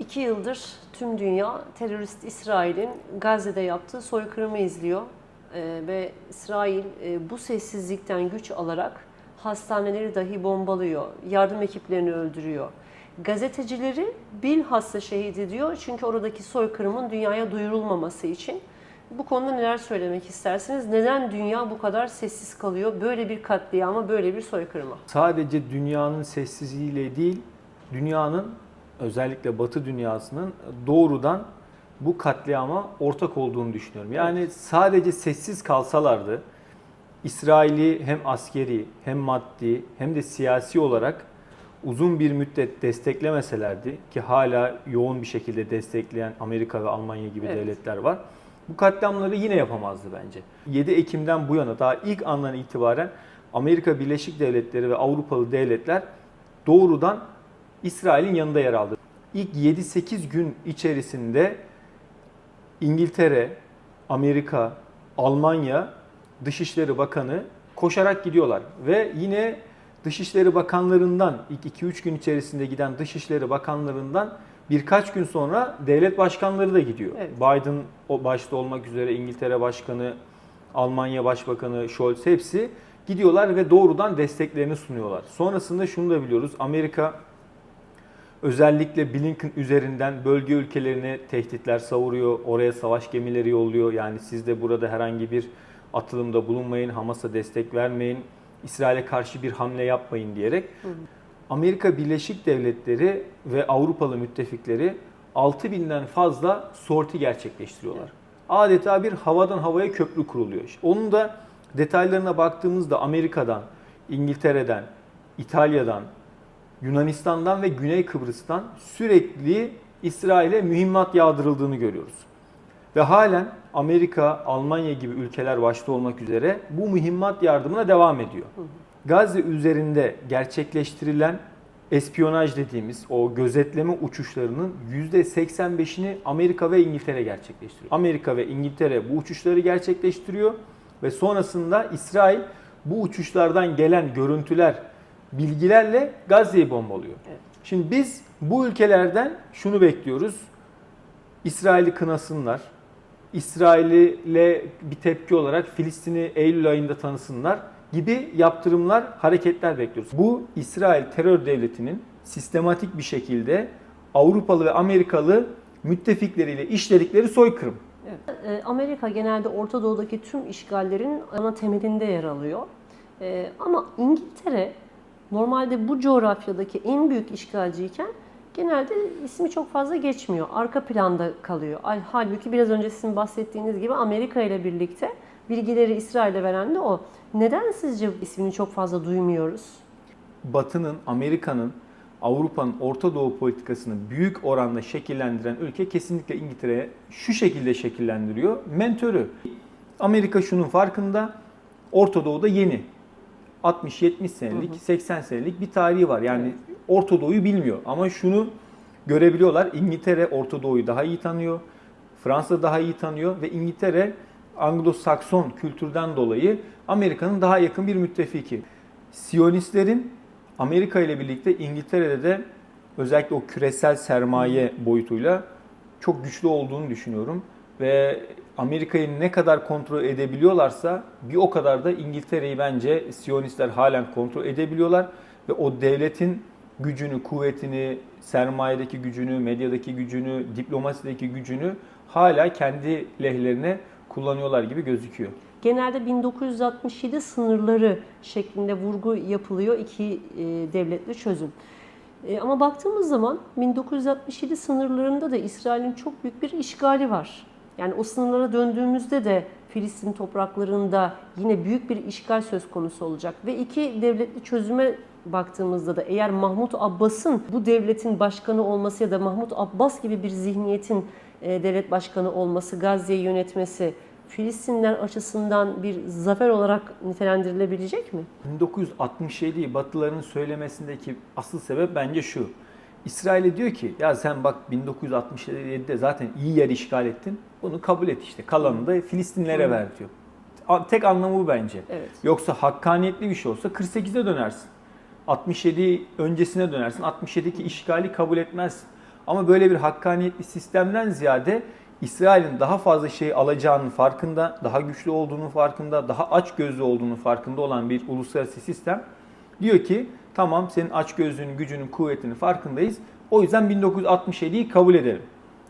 İki yıldır tüm dünya terörist İsrail'in Gazze'de yaptığı soykırımı izliyor. Ee, ve İsrail e, bu sessizlikten güç alarak hastaneleri dahi bombalıyor, yardım ekiplerini öldürüyor. Gazetecileri bilhassa şehit ediyor çünkü oradaki soykırımın dünyaya duyurulmaması için. Bu konuda neler söylemek istersiniz? Neden dünya bu kadar sessiz kalıyor böyle bir katliama, böyle bir soykırıma? sadece dünyanın sessizliğiyle değil, dünyanın özellikle Batı dünyasının doğrudan bu katliama ortak olduğunu düşünüyorum. Yani sadece sessiz kalsalardı İsrail'i hem askeri hem maddi hem de siyasi olarak uzun bir müddet desteklemeselerdi ki hala yoğun bir şekilde destekleyen Amerika ve Almanya gibi Evet. devletler var. Bu katliamları yine yapamazdı bence. 7 Ekim'den bu yana daha ilk andan itibaren Amerika Birleşik Devletleri ve Avrupalı devletler doğrudan İsrail'in yanında yer aldı. İlk 7-8 gün içerisinde İngiltere, Amerika, Almanya Dışişleri Bakanı koşarak gidiyorlar ve yine Dışişleri Bakanlarından ilk 2-3 gün içerisinde giden Dışişleri Bakanlarından birkaç gün sonra devlet başkanları da gidiyor. Evet. Biden o başta olmak üzere İngiltere Başkanı, Almanya Başbakanı Scholz hepsi gidiyorlar ve doğrudan desteklerini sunuyorlar. Sonrasında şunu da biliyoruz. Amerika özellikle Blinken üzerinden bölge ülkelerine tehditler savuruyor. Oraya savaş gemileri yolluyor. Yani siz de burada herhangi bir atılımda bulunmayın, Hamas'a destek vermeyin, İsrail'e karşı bir hamle yapmayın diyerek. Amerika Birleşik Devletleri ve Avrupalı müttefikleri 6000'den fazla sorti gerçekleştiriyorlar. Adeta bir havadan havaya köprü kuruluyor. Onun da detaylarına baktığımızda Amerika'dan, İngiltere'den, İtalya'dan, Yunanistan'dan ve Güney Kıbrıs'tan sürekli İsrail'e mühimmat yağdırıldığını görüyoruz. Ve halen Amerika, Almanya gibi ülkeler başta olmak üzere bu mühimmat yardımına devam ediyor. Gazze üzerinde gerçekleştirilen espiyonaj dediğimiz o gözetleme uçuşlarının %85'ini Amerika ve İngiltere gerçekleştiriyor. Amerika ve İngiltere bu uçuşları gerçekleştiriyor ve sonrasında İsrail bu uçuşlardan gelen görüntüler, bilgilerle Gazze'yi bombalıyor. Evet. Şimdi biz bu ülkelerden şunu bekliyoruz. İsrail'i kınasınlar. İsrail'e bir tepki olarak Filistin'i Eylül ayında tanısınlar gibi yaptırımlar, hareketler bekliyoruz. Bu İsrail terör devletinin sistematik bir şekilde Avrupalı ve Amerikalı müttefikleriyle işledikleri soykırım. Evet. Ee, Amerika genelde Orta Doğu'daki tüm işgallerin ana temelinde yer alıyor. Ee, Ama İngiltere normalde bu coğrafyadaki en büyük işgalciyken genelde ismi çok fazla geçmiyor. Arka planda kalıyor. Al- Halbuki biraz önce sizin bahsettiğiniz gibi Amerika ile birlikte bilgileri İsrail'e veren de o. Neden sizce ismini çok fazla duymuyoruz? Batı'nın, Amerika'nın, Avrupa'nın Orta Doğu politikasını büyük oranda şekillendiren ülke kesinlikle İngiltere şu şekilde şekillendiriyor. Mentörü. Amerika şunun farkında. Orta Doğu'da yeni. 60-70 senelik, 80 senelik bir tarihi var. Yani Orta Doğu'yu bilmiyor. Ama şunu görebiliyorlar. İngiltere Orta Doğu'yu daha iyi tanıyor. Fransa daha iyi tanıyor ve İngiltere Anglo-Sakson kültürden dolayı Amerika'nın daha yakın bir müttefiki. Siyonistlerin Amerika ile birlikte İngiltere'de de özellikle o küresel sermaye boyutuyla çok güçlü olduğunu düşünüyorum. Ve Amerika'yı ne kadar kontrol edebiliyorlarsa bir o kadar da İngiltere'yi bence Siyonistler halen kontrol edebiliyorlar. Ve o devletin gücünü, kuvvetini, sermayedeki gücünü, medyadaki gücünü, diplomasideki gücünü hala kendi lehlerine kullanıyorlar gibi gözüküyor. Genelde 1967 sınırları şeklinde vurgu yapılıyor iki e, devletli çözüm. E, ama baktığımız zaman 1967 sınırlarında da İsrail'in çok büyük bir işgali var. Yani o sınırlara döndüğümüzde de Filistin topraklarında yine büyük bir işgal söz konusu olacak. Ve iki devletli çözüme baktığımızda da eğer Mahmut Abbas'ın bu devletin başkanı olması ya da Mahmut Abbas gibi bir zihniyetin e, devlet başkanı olması, Gazze'yi yönetmesi Filistinler açısından bir zafer olarak nitelendirilebilecek mi? 1967'yi Batılıların söylemesindeki asıl sebep bence şu. İsrail'e diyor ki ya sen bak 1967'de zaten iyi yer işgal ettin. Bunu kabul et işte. Kalanını da Filistinlere Hı. ver diyor. Tek anlamı bu bence. Evet. Yoksa hakkaniyetli bir şey olsa 48'e dönersin. 67 öncesine dönersin. 67'deki işgali kabul etmezsin. Ama böyle bir hakkaniyetli sistemden ziyade İsrail'in daha fazla şey alacağının farkında, daha güçlü olduğunun farkında, daha aç gözlü olduğunun farkında olan bir uluslararası sistem diyor ki tamam senin aç gözlüğünün, gücünün, kuvvetinin farkındayız. O yüzden 1967'yi kabul edelim.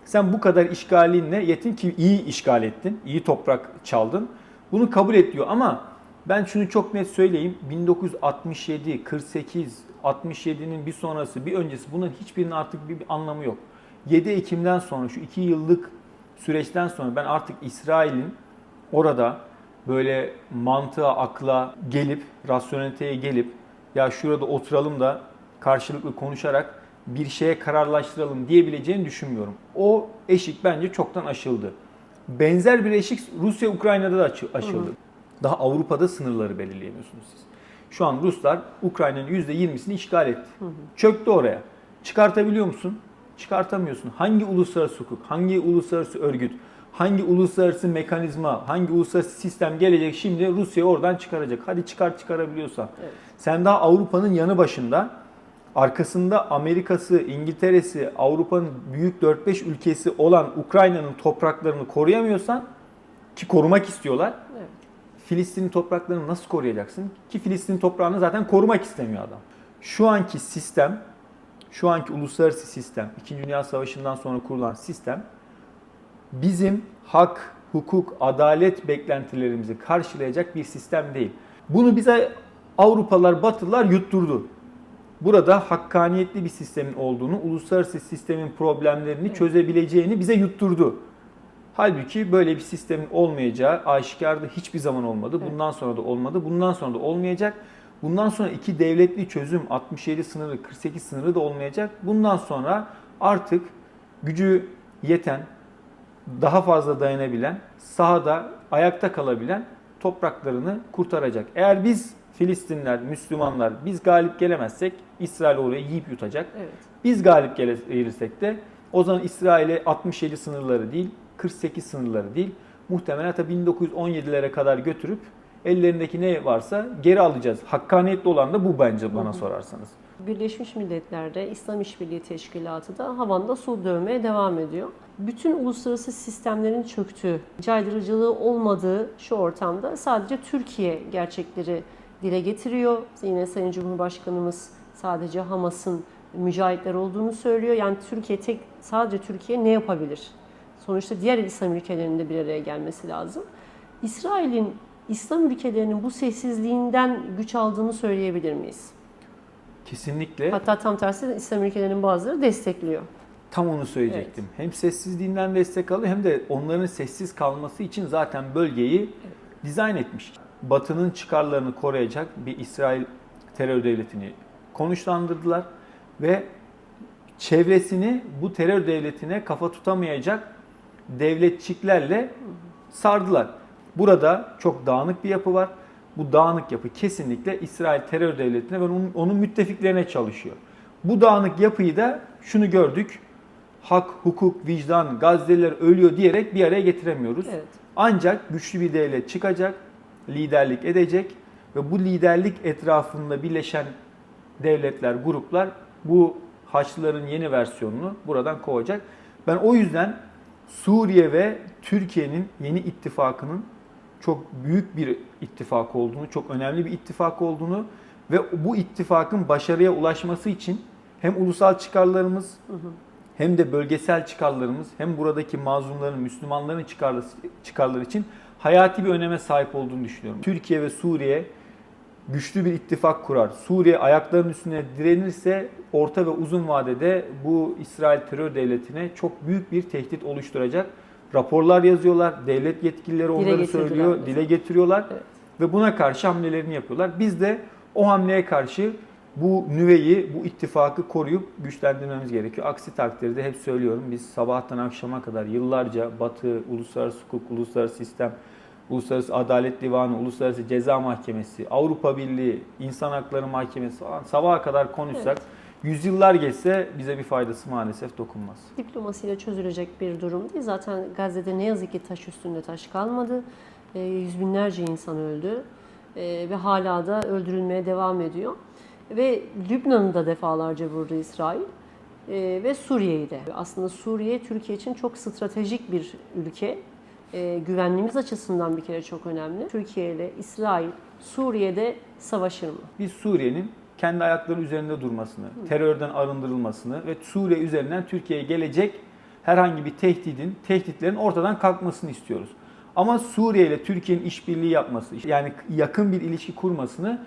Sen bu kadar işgalinle yetin ki iyi işgal ettin, iyi toprak çaldın. Bunu kabul et diyor ama ben şunu çok net söyleyeyim. 1967, 48, 67'nin bir sonrası, bir öncesi bunların hiçbirinin artık bir, bir anlamı yok. 7 Ekim'den sonra şu 2 yıllık süreçten sonra ben artık İsrail'in orada böyle mantığa, akla gelip, rasyoneliteye gelip ya şurada oturalım da karşılıklı konuşarak bir şeye kararlaştıralım diyebileceğini düşünmüyorum. O eşik bence çoktan aşıldı. Benzer bir eşik Rusya Ukrayna'da da aşıldı. Daha Avrupa'da sınırları belirleyemiyorsunuz siz. Şu an Ruslar Ukrayna'nın %20'sini işgal etti. Çöktü oraya. Çıkartabiliyor musun? Çıkartamıyorsun. Hangi uluslararası hukuk, hangi uluslararası örgüt, hangi uluslararası mekanizma, hangi uluslararası sistem gelecek şimdi Rusya'yı oradan çıkaracak. Hadi çıkar çıkarabiliyorsan. Evet. Sen daha Avrupa'nın yanı başında arkasında Amerika'sı, İngiltere'si, Avrupa'nın büyük 4-5 ülkesi olan Ukrayna'nın topraklarını koruyamıyorsan ki korumak istiyorlar. Evet. Filistin'in topraklarını nasıl koruyacaksın? Ki Filistin toprağını zaten korumak istemiyor adam. Şu anki sistem, şu anki uluslararası sistem, 2. Dünya Savaşı'ndan sonra kurulan sistem bizim hak, hukuk, adalet beklentilerimizi karşılayacak bir sistem değil. Bunu bize Avrupalılar, Batılılar yutturdu. Burada hakkaniyetli bir sistemin olduğunu, uluslararası sistemin problemlerini çözebileceğini bize yutturdu. Halbuki böyle bir sistemin olmayacağı aşikarda hiçbir zaman olmadı. Bundan sonra da olmadı. Bundan sonra da olmayacak. Bundan sonra iki devletli çözüm 67 sınırı 48 sınırı da olmayacak. Bundan sonra artık gücü yeten, daha fazla dayanabilen, sahada ayakta kalabilen topraklarını kurtaracak. Eğer biz Filistinler, Müslümanlar biz galip gelemezsek İsrail orayı yiyip yutacak. Evet. Biz galip gelirsek de o zaman İsrail'e 67 sınırları değil, 48 sınırları değil, muhtemelen hatta 1917'lere kadar götürüp ellerindeki ne varsa geri alacağız. Hakkaniyetli olan da bu bence bana sorarsanız. Birleşmiş Milletler'de İslam İşbirliği Teşkilatı da havanda su dövmeye devam ediyor. Bütün uluslararası sistemlerin çöktüğü, caydırıcılığı olmadığı şu ortamda sadece Türkiye gerçekleri dile getiriyor. Yine Sayın Cumhurbaşkanımız sadece Hamas'ın mücahitler olduğunu söylüyor. Yani Türkiye tek sadece Türkiye ne yapabilir? Sonuçta diğer İslam ülkelerinin de bir araya gelmesi lazım. İsrail'in İslam ülkelerinin bu sessizliğinden güç aldığını söyleyebilir miyiz? Kesinlikle Hatta tam tersi İslam ülkelerinin bazıları destekliyor. tam onu söyleyecektim. Hem sessizliğinden destek alıyor hem de onların sessiz kalması için zaten bölgeyi dizayn etmiş. Batı'nın çıkarlarını koruyacak bir İsrail terör devletini konuşlandırdılar ve çevresini bu terör devletine kafa tutamayacak devletçiklerle sardılar. Burada çok dağınık bir yapı var. Bu dağınık yapı kesinlikle İsrail terör devletine ve onun, onun müttefiklerine çalışıyor. Bu dağınık yapıyı da şunu gördük. Hak, hukuk, vicdan, Gazze'liler ölüyor diyerek bir araya getiremiyoruz. Evet. Ancak güçlü bir devlet çıkacak, liderlik edecek ve bu liderlik etrafında birleşen devletler, gruplar bu Haçlıların yeni versiyonunu buradan kovacak. Ben o yüzden Suriye ve Türkiye'nin yeni ittifakının çok büyük bir ittifak olduğunu, çok önemli bir ittifak olduğunu ve bu ittifakın başarıya ulaşması için hem ulusal çıkarlarımız hem de bölgesel çıkarlarımız hem buradaki mazlumların, Müslümanların çıkarları, çıkarları için hayati bir öneme sahip olduğunu düşünüyorum. Türkiye ve Suriye güçlü bir ittifak kurar. Suriye ayaklarının üstüne direnirse orta ve uzun vadede bu İsrail terör devletine çok büyük bir tehdit oluşturacak. Raporlar yazıyorlar, devlet yetkilileri onları söylüyor, mesela. dile getiriyorlar Evet. ve buna karşı hamlelerini yapıyorlar. Biz de o hamleye karşı bu nüveyi, bu ittifakı koruyup güçlendirmemiz gerekiyor. Aksi takdirde hep söylüyorum biz sabahtan akşama kadar yıllarca Batı, uluslararası hukuk, uluslararası sistem, Uluslararası Adalet Divanı, Uluslararası Ceza Mahkemesi, Avrupa Birliği, İnsan Hakları Mahkemesi falan sabaha kadar konuşsak, yüzyıllar geçse bize bir faydası maalesef dokunmaz. Diplomasiyle çözülecek bir durum değil. Zaten Gazze'de ne yazık ki taş üstünde taş kalmadı. E, yüz binlerce insan öldü E, ve hala da öldürülmeye devam ediyor. Ve Lübnan'ı da defalarca vurdu İsrail. e, ve Suriye'yi de. Aslında Suriye Türkiye için çok stratejik bir ülke. E, güvenliğimiz açısından bir kere çok önemli. Türkiye ile İsrail Suriye'de savaşır mı? Biz Suriye'nin kendi ayakları üzerinde durmasını, terörden arındırılmasını ve Suriye üzerinden Türkiye'ye gelecek herhangi bir tehdidin, tehditlerin ortadan kalkmasını istiyoruz. Ama Suriye ile Türkiye'nin işbirliği yapması, yani yakın bir ilişki kurmasını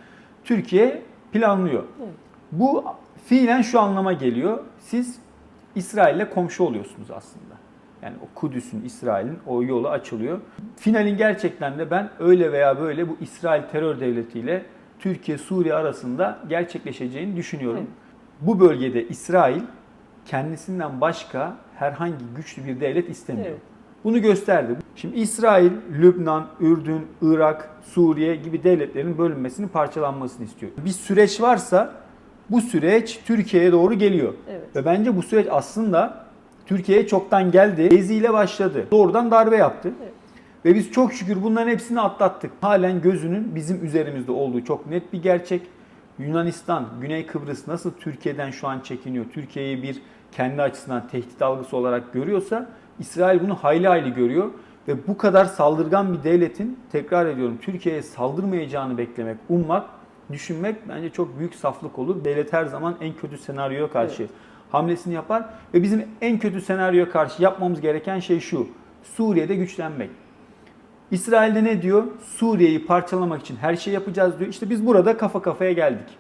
Türkiye planlıyor. Evet. Bu fiilen şu anlama geliyor. Siz İsrail'le komşu oluyorsunuz aslında. Yani o Kudüs'ün, İsrail'in o yolu açılıyor. Finalin gerçekten de ben öyle veya böyle bu İsrail terör devletiyle Türkiye-Suriye arasında gerçekleşeceğini düşünüyorum. Evet. Bu bölgede İsrail kendisinden başka herhangi güçlü bir devlet istemiyor. Evet. Bunu gösterdi. Şimdi İsrail, Lübnan, Ürdün, Irak, Suriye gibi devletlerin bölünmesini, parçalanmasını istiyor. Bir süreç varsa bu süreç Türkiye'ye doğru geliyor. Evet. Ve bence bu süreç aslında Türkiye'ye çoktan geldi. Gezi ile başladı. Doğrudan darbe yaptı. Evet. Ve biz çok şükür bunların hepsini atlattık. Halen gözünün bizim üzerimizde olduğu çok net bir gerçek. Yunanistan, Güney Kıbrıs nasıl Türkiye'den şu an çekiniyor, Türkiye'yi bir kendi açısından tehdit algısı olarak görüyorsa İsrail bunu hayli hayli görüyor. Ve bu kadar saldırgan bir devletin tekrar ediyorum Türkiye'ye saldırmayacağını beklemek, ummak, düşünmek bence çok büyük saflık olur. Devlet her zaman en kötü senaryoya karşı hamlesini yapar ve bizim en kötü senaryoya karşı yapmamız gereken şey şu. Suriye'de güçlenmek. İsrail'de ne diyor? Suriye'yi parçalamak için her şey yapacağız diyor. İşte biz burada kafa kafaya geldik.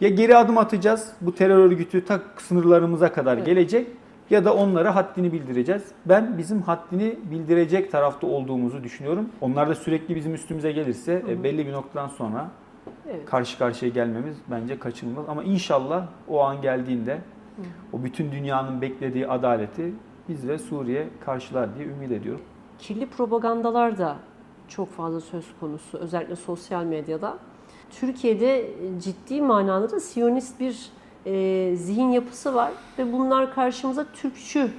Ya geri adım atacağız, bu terör örgütü ta sınırlarımıza kadar Evet. gelecek ya da onlara haddini bildireceğiz. Ben bizim haddini bildirecek tarafta olduğumuzu düşünüyorum. Onlar da sürekli bizim üstümüze gelirse e, belli bir noktadan sonra Evet. karşı karşıya gelmemiz bence kaçınılmaz. Ama inşallah o an geldiğinde o bütün dünyanın beklediği adaleti biz ve Suriye karşılar diye ümit ediyorum. Kirli propagandalar da çok fazla söz konusu özellikle sosyal medyada. Türkiye'de ciddi manada da Siyonist bir e, zihin yapısı var ve bunlar karşımıza Türkçü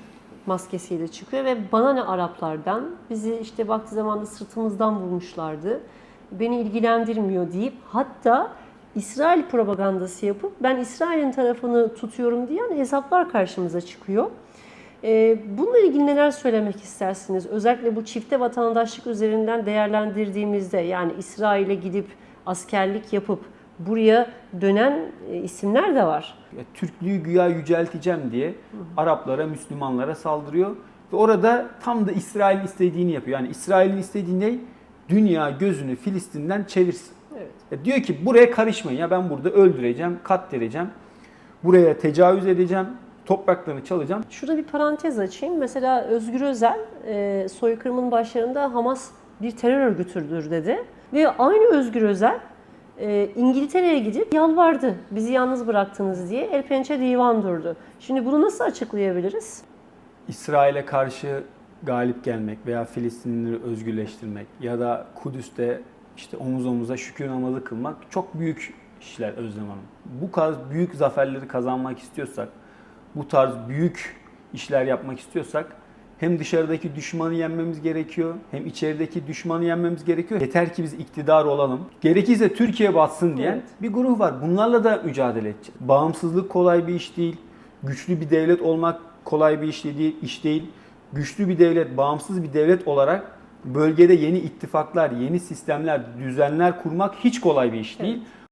maskesiyle çıkıyor ve bana ne Araplardan bizi işte vakti zamanında sırtımızdan vurmuşlardı beni ilgilendirmiyor deyip hatta İsrail propagandası yapıp ben İsrail'in tarafını tutuyorum diyen hesaplar karşımıza çıkıyor. Ee, Bununla ilgili neler söylemek istersiniz? Özellikle bu çifte vatandaşlık üzerinden değerlendirdiğimizde yani İsrail'e gidip askerlik yapıp buraya dönen e, isimler de var. Ya, Türklüğü güya yücelteceğim diye Araplara, Müslümanlara saldırıyor. Ve orada tam da İsrail'in istediğini yapıyor. Yani İsrail'in istediği ne? Dünya gözünü Filistin'den çevirsin. Evet. Ya diyor ki buraya karışmayın ya ben burada öldüreceğim, katledeceğim. Buraya tecavüz edeceğim, topraklarını çalacağım. Şurada bir parantez açayım. Mesela Özgür Özel e, soykırımın başlarında Hamas bir terör örgütüdür dedi. Ve aynı Özgür Özel e, İngiltere'ye gidip yalvardı. Bizi yalnız bıraktınız diye el pençe divan durdu. Şimdi bunu nasıl açıklayabiliriz? İsrail'e karşı galip gelmek veya Filistinlileri özgürleştirmek ya da Kudüs'te işte omuz omuza şükür namazı kılmak çok büyük işler Özlem Hanım. Bu tarz büyük zaferleri kazanmak istiyorsak, bu tarz büyük işler yapmak istiyorsak hem dışarıdaki düşmanı yenmemiz gerekiyor, hem içerideki düşmanı yenmemiz gerekiyor. Yeter ki biz iktidar olalım. Gerekirse Türkiye batsın diyen Evet. bir grup var. Bunlarla da mücadele edeceğiz. Bağımsızlık kolay bir iş değil. Güçlü bir devlet olmak kolay bir iş değil. iş değil. Güçlü bir devlet, bağımsız bir devlet olarak bölgede yeni ittifaklar, yeni sistemler, düzenler kurmak hiç kolay bir iş değil.